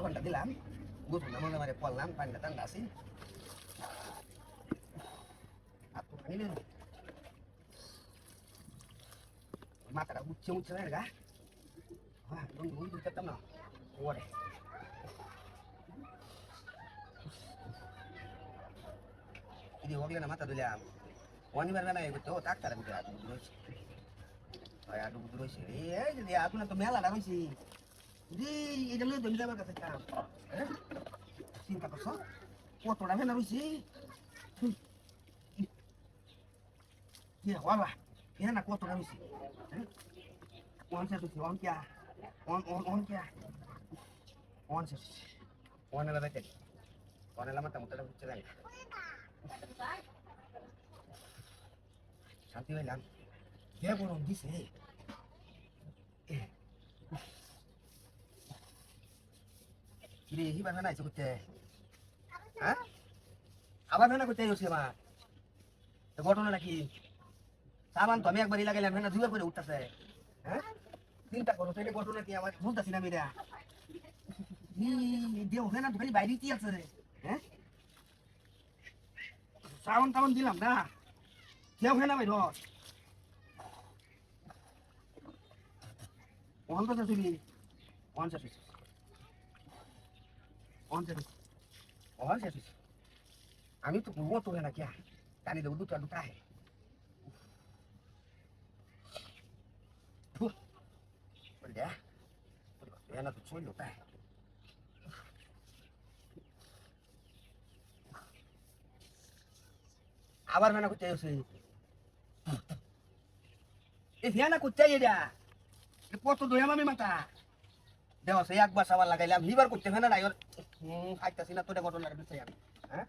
tawon tadi lang. Gusto na mo na mare pol datang dasin. Ato na ilin. Mata na buci mo chalera ga. Ah, dong dong dong tatam na. Wore. Ini wakil na mata dulu ya. Wani mana na ikut tuh tak tarik ke atas. Sih. Jadi aku nanti melalui sih. লই দলি যাবার কাছে কাম চিন্তা করছ? কতটা ফেনা রয়েছি কি হওয়া ফেনা কতটা ওয়ান শেষ হচ্ছে ওয়ান কিয়া? ওয়ান ওয়ান ওয়ান কিয়া? শেষ ওয়ান এলা বেতে ওয়ান এলা মাথা মুখটা হচ্ছে যাই শান্তি পাইলাম কে গরম দিছে? কিরে হিবার ফেনা আইছে করতে হ্যাঁ? আবার ফেনা করতে আইছে মা তো ঘটনা নাকি? সাবান তো আমি একবারই লাগাইলাম ফেনা দুইবার করে উঠতেছে। হ্যাঁ? চিন্তা করো তাহলে ঘটনা কি? আমার বুঝতেছি না মেয়েরা দেও ফেনা তো খালি বাইরে কি আছে। রে হ্যাঁ? সাবান টাবান দিলাম না কেউ ফেনা বাইর পঞ্চাশ তুমি পঞ্চাশ পঞ্চাশ পঞ্চাশ আমি তো ঘুমো তো না क्या টানি দেবো দুটো দুটো है बोल दिया ये ना तो छोड़ होता है আবার মেনা করতে আসে এ ফিয়ানা করতে যা কত দয়াম আমি মাথা দেওয়া সে একবার সাবার লাগাইলাম হিবার করতে ফেনা নাই হুম, খাইতেছি না তোটা ঘটনা দিতে আমি হ্যাঁ?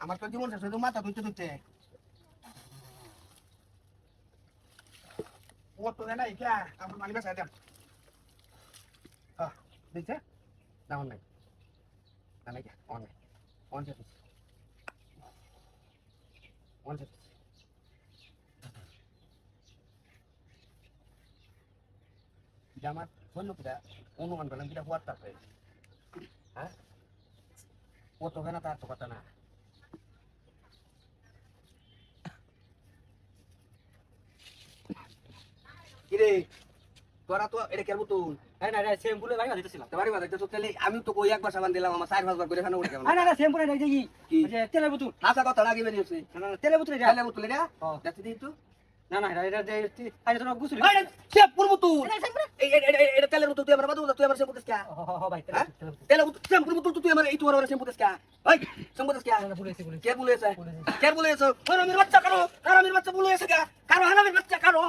আমার তো জীবন শেষ হয়ে মাথা ধুইতে ধুইতে কত ফেনা ইকা আমার মালিকা সাইড আহ দিচ্ছে না, অন নাই। না, নাই অন নাই। অন শেষ অন শেষ আমার ধন্য কিটা অনুমান করলাম কিটা তারপরে হ্যাঁ? ও তো তার তো কথা না। কিরে তোরা তো এটা কেমন তুই? হ্যাঁ না না শ্যাম্পুলে ভাই দিতেছিলাম। তোমারই কথা তো তাহলে আমি তো কই একবার সাবান দিলাম আমার চার পাঁচবার করে ফেনা উঠে গেল হ্যাঁ না না শ্যাম্পুলে নাই দেখি কি? যে তেলের বোতল। হাসা কথা লাগি বেরিয়েছে না না তেলের বোতল তাহলে বুতলে হ্যাঁ। দেখতে দিই তো না না এটা এটা আজ তো গুছলি। আরে সে পূর্ব তুই এটা তেলের বুতল তুই আমার বাদু তুই আমার শ্যাম্পু দেখ হ ভাই হ্যাঁ? তেলের তেলের বুতল শ্যাম্পু বুতল তুই আমার এই তোমার শ্যাম্পু কা? ওই বলেছি বলেছি। কে বলেছে। কে বলেছে? হারামির বাচ্চা কারও হারামির বাচ্চা বলেছে কা? কারও হারামির বাচ্চা কারও?